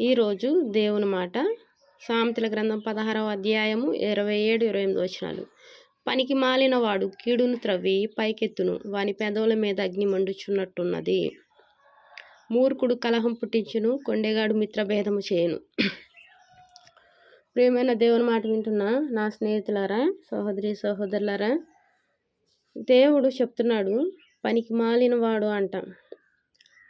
ఈరోజు దేవుని మాట. సామెతల గ్రంథం పదహారవ అధ్యాయము ఇరవై ఏడు ఇరవై ఎనిమిది వచనాలు. పనికి మాలిన వాడు కీడును త్రవ్వి పైకెత్తును. వాని పెదవుల మీద అగ్ని మండుచున్నట్టున్నది. మూర్ఖుడు కలహం పుట్టించును కొండెగాడు మిత్రభేదము చేయను. ప్రియమైన దేవుని మాట వింటున్నా నా స్నేహితులారా సహోదరి సహోదరులారా దేవుడు చెప్తున్నాడు పనికి మాలిన వాడు అంట.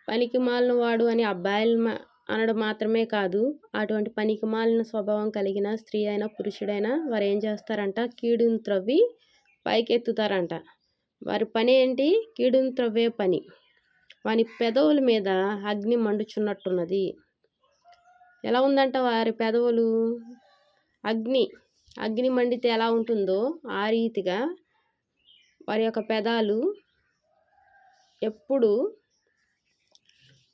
పనికి మాలిన వాడు అని అబ్బాయిలు అనడం మాత్రమే కాదు అటువంటి పనికి మాలిన స్వభావం కలిగిన స్త్రీ అయినా పురుషుడైనా వారు ఏం చేస్తారంట? కీడును త్రవ్వి పైకెత్తుతారంట. వారి పని ఏంటి? కీడును త్రవ్వే పని. వాని పెదవుల మీద అగ్ని మండుచున్నట్టున్నది. ఎలా ఉందంట వారి పెదవులు? అగ్ని. అగ్ని మండితే ఎలా ఉంటుందో ఆ రీతిగా వారి యొక్క పెదాలు ఎప్పుడు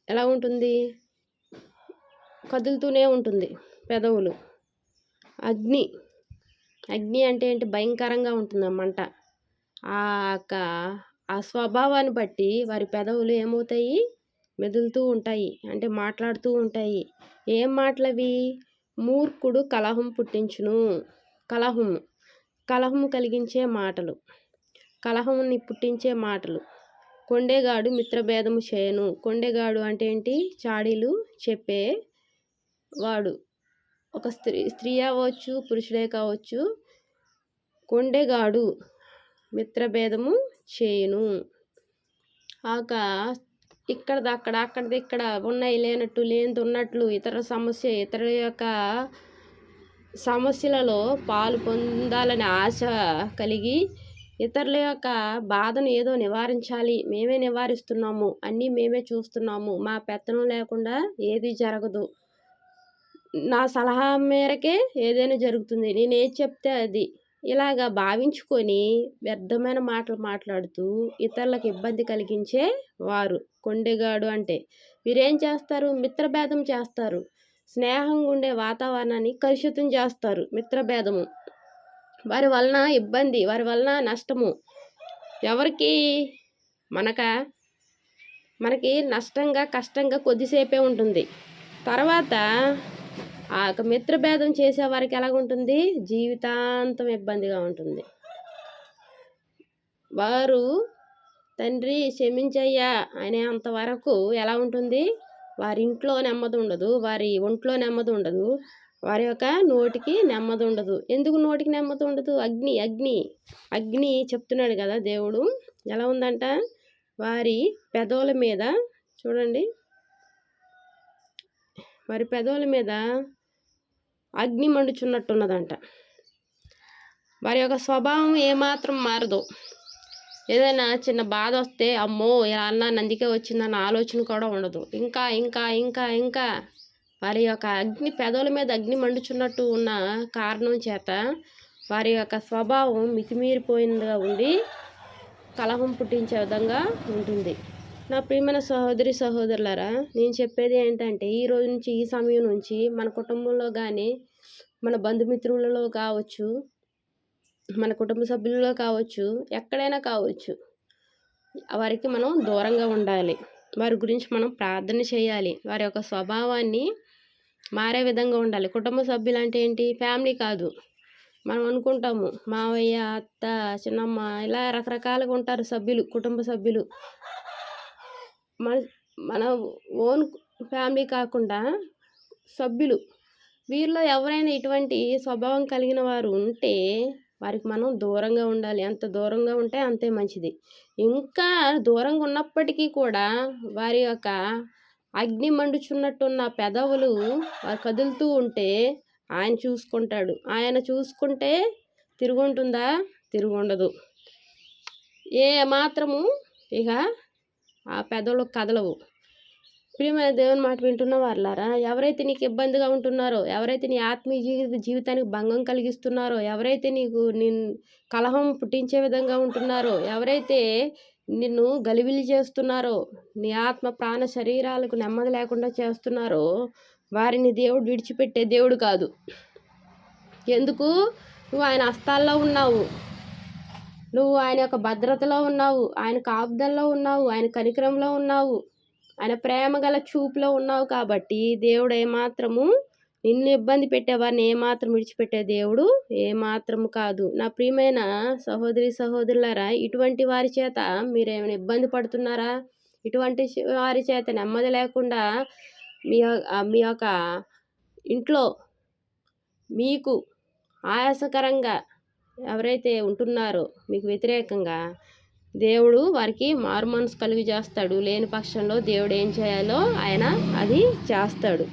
ఎలా ఉంటుంది? కదులుతూనే ఉంటుంది పెదవులు. అగ్ని. అగ్ని అంటే ఏంటి? భయంకరంగా ఉంటుంది మంట? ఆ యొక్క ఆ స్వభావాన్ని బట్టి వారి పెదవులు ఏమవుతాయి? మెదులుతూ ఉంటాయి. అంటే మాట్లాడుతూ ఉంటాయి. ఏం మాటలవి? మూర్ఖుడు కలహం పుట్టించును. కలహము కలహము కలిగించే మాటలు. కలహముని పుట్టించే మాటలు. కొండేగాడు మిత్రభేదము చేయను. కొండేగాడు అంటే ఏంటి? చాడీలు చెప్పే వాడు. ఒక స్త్రీ స్త్రీ అవ్వచ్చు పురుషుడే కావచ్చు కొండెగాడు. మిత్రభేదము చేయును. ఆక ఇక్కడది అక్కడ అక్కడది ఇక్కడ ఉన్నాయి లేనట్టు లేనిది ఉన్నట్లు ఇతర సమస్య ఇతరుల యొక్క సమస్యలలో పాలు పొందాలని ఆశ కలిగి ఇతరుల యొక్క బాధను ఏదో నివారించాలి. మేమే నివారిస్తున్నాము. అన్నీ మేమే చూస్తున్నాము. మా పెత్తనం లేకుండా ఏది జరగదు. నా సలహా మేరకే ఏదైనా జరుగుతుంది. నేను ఏది చెప్తే అది. ఇలాగా భావించుకొని వ్యర్థమైన మాటలు మాట్లాడుతూ ఇతరులకు ఇబ్బంది కలిగించే వారు. కొండెగాడు అంటే వీరేం చేస్తారు? మిత్రభేదం చేస్తారు. స్నేహంగా ఉండే వాతావరణాన్ని కలుషితం చేస్తారు మిత్రభేదము. వారి వలన ఇబ్బంది వారి వలన నష్టము. ఎవరికి? మనక మనకి నష్టంగా కష్టంగా కొద్దిసేపే ఉంటుంది. తర్వాత ఆ యొక్క మిత్రభేదం చేసేవారికి ఎలాగ ఉంటుంది జీవితాంతం ఇబ్బందిగా ఉంటుంది. వారు తండ్రి క్షమించయ్యా అనే అంతవరకు ఎలా ఉంటుంది? వారి ఇంట్లో నెమ్మది ఉండదు వారి ఒంట్లో నెమ్మది ఉండదు వారి యొక్క నోటికి నెమ్మది ఉండదు. ఎందుకు నోటికి నెమ్మది ఉండదు? అగ్ని అగ్ని అగ్ని చెప్తున్నాడు కదా దేవుడు. ఎలా ఉందంట? వారి పెదవుల మీద చూడండి. వారి పెదవుల మీద అగ్ని మండుచున్నట్టున్నదంట. వారి యొక్క స్వభావం ఏమాత్రం మారదు. ఏదైనా చిన్న బాధ వస్తే అమ్మో ఇలా అన్నా నందికే వచ్చిందన్న ఆలోచన కూడా ఉండదు. ఇంకా ఇంకా ఇంకా ఇంకా వారి యొక్క అగ్ని పెదవుల మీద అగ్ని మండుచున్నట్టు ఉన్న కారణం చేత వారి యొక్క స్వభావం మితిమీరిపోయిందిగా ఉండి కలహం పుట్టించే విధంగా ఉంటుంది. నా ప్రియమైన సహోదరి సహోదరులారా నేను చెప్పేది ఏంటంటే ఈ రోజు నుంచి ఈ సమయం నుంచి మన కుటుంబంలో కానీ మన బంధుమిత్రులలో కావచ్చు మన కుటుంబ సభ్యులలో కావచ్చు ఎక్కడైనా కావచ్చు వారికి మనం దూరంగా ఉండాలి. వారి గురించి మనం ప్రార్థన చేయాలి. వారి యొక్క స్వభావాన్ని మారే విధంగా ఉండాలి. కుటుంబ సభ్యులు అంటే ఏంటి? ఫ్యామిలీ కాదు. మనం అనుకుంటాము మావయ్య అత్త చిన్నమ్మ ఇలా రకరకాలుగా ఉంటారు సభ్యులు కుటుంబ సభ్యులు. మన మన ఓన్ ఫ్యామిలీ కాకుండా సభ్యులు. వీరిలో ఎవరైనా ఇటువంటి స్వభావం కలిగిన వారు ఉంటే వారికి మనం దూరంగా ఉండాలి. ఎంత దూరంగా ఉంటే అంతే మంచిది. ఇంకా దూరంగా ఉన్నప్పటికీ కూడా వారి యొక్క అగ్ని మండుచున్నట్టున్న పెదవులు వారు కదులుతూ ఉంటే ఆయన చూసుకుంటాడు. ఆయన చూసుకుంటే తిరుగుంటుందా? తిరుగుండదు. ఏ మాత్రము ఇక ఆ పెదవులు కదలవు. ప్రియమైన దేవుని మాట వింటున్న వారులారా ఎవరైతే నీకు ఇబ్బందిగా ఉంటున్నారో ఎవరైతే నీ ఆత్మీయ జీవిత జీవితానికి భంగం కలిగిస్తున్నారో ఎవరైతే నీకు నిన్ కలహం పుట్టించే విధంగా ఉంటున్నారో ఎవరైతే నిన్ను గలిబిలి చేస్తున్నారో నీ ఆత్మ ప్రాణ శరీరాలకు నెమ్మది లేకుండా చేస్తున్నారో వారిని దేవుడు విడిచిపెట్టే దేవుడు కాదు. ఎందుకు? నువ్వు ఆయన హస్తాల్లో ఉన్నావు. నువ్వు ఆయన యొక్క భద్రతలో ఉన్నావు ఆయన కాపుదల్లో ఉన్నావు ఆయన కనికరంలో ఉన్నావు ఆయన ప్రేమ గల చూపులో ఉన్నావు కాబట్టి దేవుడు ఏమాత్రము నిన్ను ఇబ్బంది పెట్టేవారిని ఏమాత్రం విడిచిపెట్టే దేవుడు ఏమాత్రము కాదు. నా ప్రియమైన సహోదరి సహోదరులారా ఇటువంటి వారి చేత మీరేమైనా ఇబ్బంది పడుతున్నారా? ఇటువంటి వారి చేత నెమ్మది లేకుండా మీ మీ యొక్క ఇంట్లో మీకు ఆయాసకరంగా ఎవరైతే ఉంటున్నారో మీకు వ్యతిరేకంగా దేవుడు వారికి మారు మనసు కలిగి చేస్తాడు లేని పక్షంలో దేవుడు ఏం చేయాలో ఆయన అది చేస్తాడు.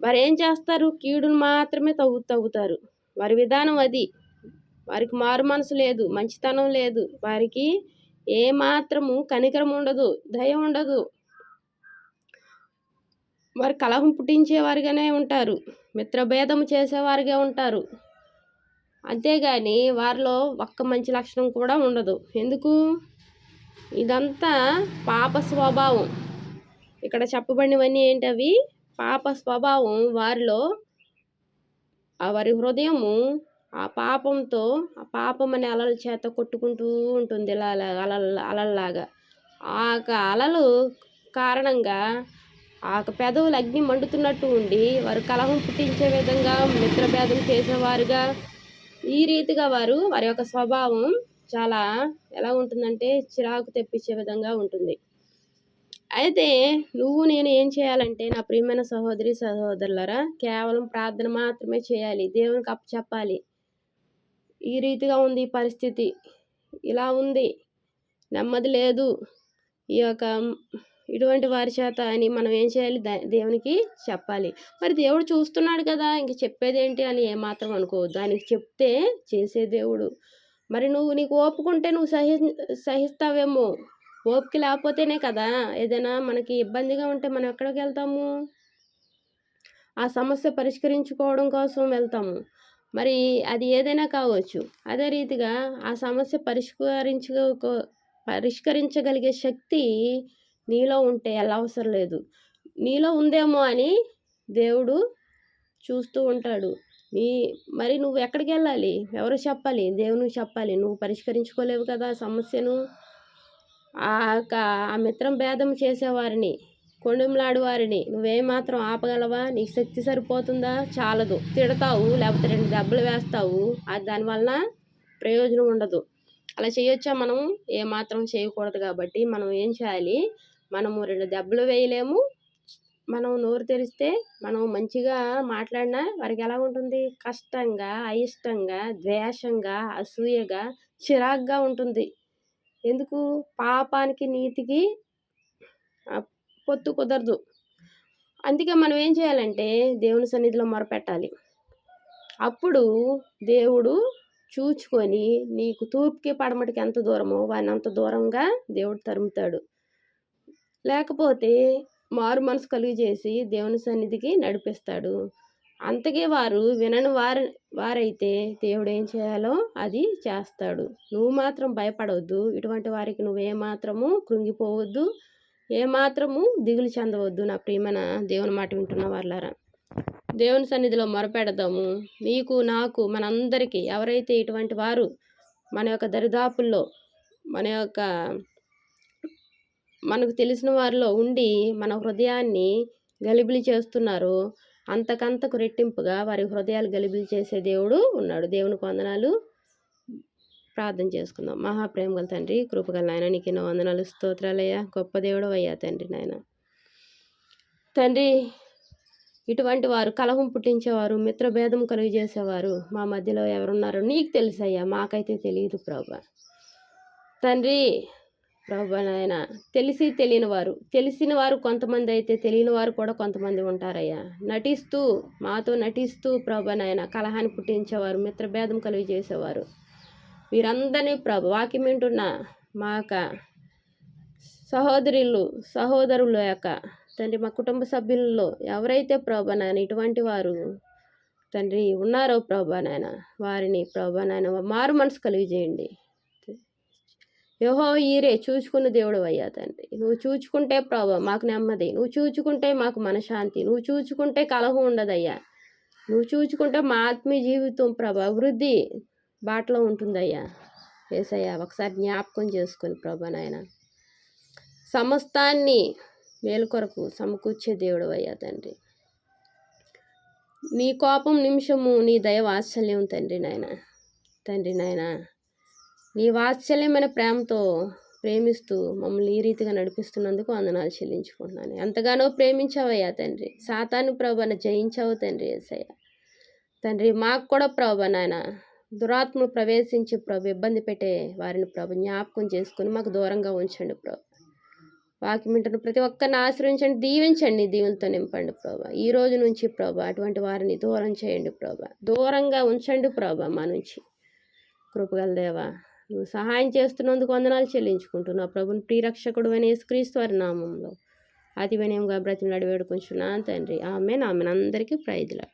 వారు ఏం చేస్తారు? కీడును మాత్రమే తవ్వు తవ్వుతారు. వారి విధానం అది. వారికి మారు మనసు లేదు మంచితనం లేదు. వారికి ఏ మాత్రము కనికరం ఉండదు దయ ఉండదు. వారు కలహం పుట్టించేవారుగానే ఉంటారు. మిత్రభేదం చేసేవారుగా ఉంటారు. అంతేగాని వారిలో ఒక్క మంచి లక్షణం కూడా ఉండదు. ఎందుకు? ఇదంతా పాప స్వభావం. ఇక్కడ చెప్పబడినవన్నీ ఏంటవి? పాప స్వభావం వారిలో వారి హృదయము ఆ పాపంతో ఆ పాపం అనే అలల చేత కొట్టుకుంటూ ఉంటుంది ఇలా అలల అలల్లాగా. ఆ అలలు కారణంగా ఆ పెదవులు అగ్ని మండుతున్నట్టు ఉండి వారు కలహం పుట్టించే విధంగా మిత్రభేదం చేసేవారుగా ఈ రీతిగా వారు వారి యొక్క స్వభావం చాలా ఎలా ఉంటుందంటే చిరాకు తెప్పించే విధంగా ఉంటుంది. అయితే నువ్వు నేను ఏం చేయాలంటే నా ప్రియమైన సహోదరి సహోదరులరా కేవలం ప్రార్థన మాత్రమే చేయాలి. దేవునికి అప్పచెప్పాలి ఈ రీతిగా ఉంది ఈ పరిస్థితి. ఇలా ఉంది. నెమ్మది లేదు. ఈ యొక్క ఇటువంటి వారి చేత అని మనం ఏం చేయాలి? దేవునికి చెప్పాలి. మరి దేవుడు చూస్తున్నాడు కదా ఇంక చెప్పేదేంటి అని ఏమాత్రం అనుకోవద్దు. ఆయనకి చెప్తే చేసే దేవుడు. మరి నువ్వు నీకు ఓపుకుంటే నువ్వు సహి సహిస్తావేమో? ఓపిక లేకపోతేనే కదా ఏదైనా మనకి ఇబ్బందిగా ఉంటే మనం ఎక్కడికి వెళ్తాము? ఆ సమస్య పరిష్కరించుకోవడం కోసం వెళ్తాము. మరి అది ఏదైనా కావచ్చు. అదే రీతిగా ఆ సమస్య పరిష్కరించుకో పరిష్కరించగలిగే శక్తి నీలో ఉంటే ఎలా అవసరం లేదు. నీలో ఉందేమో అని దేవుడు చూస్తూ ఉంటాడు. నీ మరి నువ్వు ఎక్కడికి వెళ్ళాలి? ఎవరు చెప్పాలి? దేవునికి చెప్పాలి. నువ్వు పరిష్కరించుకోలేవు కదా సమస్యను. ఆ యొక్క ఆ మిత్రం భేదం చేసేవారిని కొండెంలాడు వారిని నువ్వేమాత్రం ఆపగలవా? నీకు శక్తి సరిపోతుందా? చాలదు. తిడతావు లేకపోతే రెండు దెబ్బలు వేస్తావు. అది దానివల్ల ప్రయోజనం ఉండదు. అలా చేయొచ్చా మనం ఏమాత్రం చేయకూడదు కాబట్టి మనం ఏం చేయాలి? మనము రెండు దెబ్బలు వేయలేము. మనం నోరు తెరిస్తే మనం మంచిగా మాట్లాడినా వారికి ఎలా ఉంటుంది? కష్టంగా అయిష్టంగా ద్వేషంగా అసూయగా చిరాగ్గా ఉంటుంది. ఎందుకు? పాపానికి నీతికి పొత్తు కుదరదు. అందుకే మనం ఏం చేయాలంటే దేవుని సన్నిధిలో మొరపెట్టాలి. అప్పుడు దేవుడు చూచుకొని నీకు తూర్పుకి పడమటికి ఎంత దూరమో వాడిని అంత దూరంగా దేవుడు తరుముతాడు. లేకపోతే మారు మనసు కలిగి చేసి దేవుని సన్నిధికి నడిపిస్తాడు. అంతకే వారు వినని వారి వారైతే దేవుడు ఏం చేయాలో అది చేస్తాడు. నువ్వు మాత్రం భయపడవద్దు ఇటువంటి వారికి నువ్వేమాత్రము కృంగిపోవద్దు. ఏమాత్రము దిగులు చెందవద్దు. నా ప్రియమైన దేవుని మాట వింటున్న వాళ్ళారా దేవుని సన్నిధిలో మొరపెడదాము. నీకు నాకు మనందరికీ ఎవరైతే ఇటువంటి వారు మన యొక్క దరిదాపుల్లో మన యొక్క మనకు తెలిసిన వారిలో ఉండి మన హృదయాన్ని గలిబిలి చేస్తున్నారు. అంతకంతకు రెట్టింపుగా వారి హృదయాలు గలిబిలి చేసే దేవుడు ఉన్నాడు. దేవుని వందనాలు. ప్రార్థన చేసుకుందాం. మహాప్రేమ గల తండ్రి కృపగల నాయన నీకు ఎన్నో వందనాలు. స్తోత్రాలయ్యా. గొప్ప దేవుడు అయ్యా తండ్రి నాయన. తండ్రి ఇటువంటి వారు కలహం పుట్టించేవారు మిత్రభేదం కలుగు చేసేవారు మా మధ్యలో ఎవరున్నారో నీకు తెలుసయ్యా. మాకైతే తెలియదు ప్రభా. తండ్రి ప్రభునాయన తెలిసి తెలియని వారు తెలిసిన వారు కొంతమంది అయితే తెలియని వారు కూడా కొంతమంది ఉంటారయ్యా. నటిస్తూ మాతో నటిస్తూ ప్రభునాయన కలహాన్ని పుట్టించేవారు మిత్రభేదం కలిగి చేసేవారు. వీరందరినీ ప్రభు వాక్యం వింటున్న మా యొక్క సహోదరులు సహోదరుల యొక్క తండ్రి మా కుటుంబ సభ్యులలో ఎవరైతే ప్రభా నాయన ఇటువంటి వారు తండ్రి ఉన్నారో ప్రభా నాయన వారిని ప్రభా నాయన మారు మనసు కలిగి చేయండి. యహో ఈరే చూచుకున్న దేవుడు అయ్యా తండ్రి. నువ్వు చూచుకుంటే ప్రభా మాకు నెమ్మది నువ్వు చూచుకుంటే మాకు మనశాంతి నువ్వు చూచుకుంటే కలహం ఉండదయ్యా. నువ్వు చూచుకుంటే మా ఆత్మీయ జీవితం ప్రభా అభివృద్ధి బాటలో ఉంటుందయ్యా. ఏసయ్యా ఒకసారి జ్ఞాపకం చేసుకుని ప్రభా నాయన. సమస్తాన్ని మేలుకొరకు సమకూర్చే దేవుడు అయ్యా తండ్రి. నీ కోపం నిమిషము నీ దయ వాత్సల్యం తండ్రి నాయన. తండ్రి నాయనా నీ వాత్సల్యమైన ప్రేమతో ప్రేమిస్తూ మమ్మల్ని ఈ రీతిగా నడిపిస్తున్నందుకు వందనాలు చెల్లించుకుంటున్నాను. ఎంతగానో ప్రేమించావయ్యా తండ్రి. సాతాను ప్రభాన జయించావు తండ్రి ఏసయ్య. తండ్రి మాకు కూడా ప్రభా నాయన దురాత్మలు ప్రవేశించి ప్రభు ఇబ్బంది పెట్టే వారిని ప్రభు జ్ఞాపకం చేసుకుని మాకు దూరంగా ఉంచండి ప్రభు. వాకిమింటను ప్రతి ఒక్కరిని ఆశ్రయించండి దీవించండి దీవులతో నింపండి ప్రభా. ఈ రోజు నుంచి ప్రభా అటువంటి వారిని దూరం చేయండి ప్రభా. దూరంగా ఉంచండి ప్రభా మా నుంచి. కృపగల దేవా నువ్వు సహాయం చేస్తున్నందుకు వందనాలు చెల్లించుకుంటున్నా ప్రభుని ప్రియరక్షకుడు అనే యేసుక్రీస్తు వారి నామంలో అతి వినయంగా బ్రతిమలాడి వేడుకుంటున్నాను తండ్రి. ఆమె ఆమె అందరికీ ప్రైజ్లా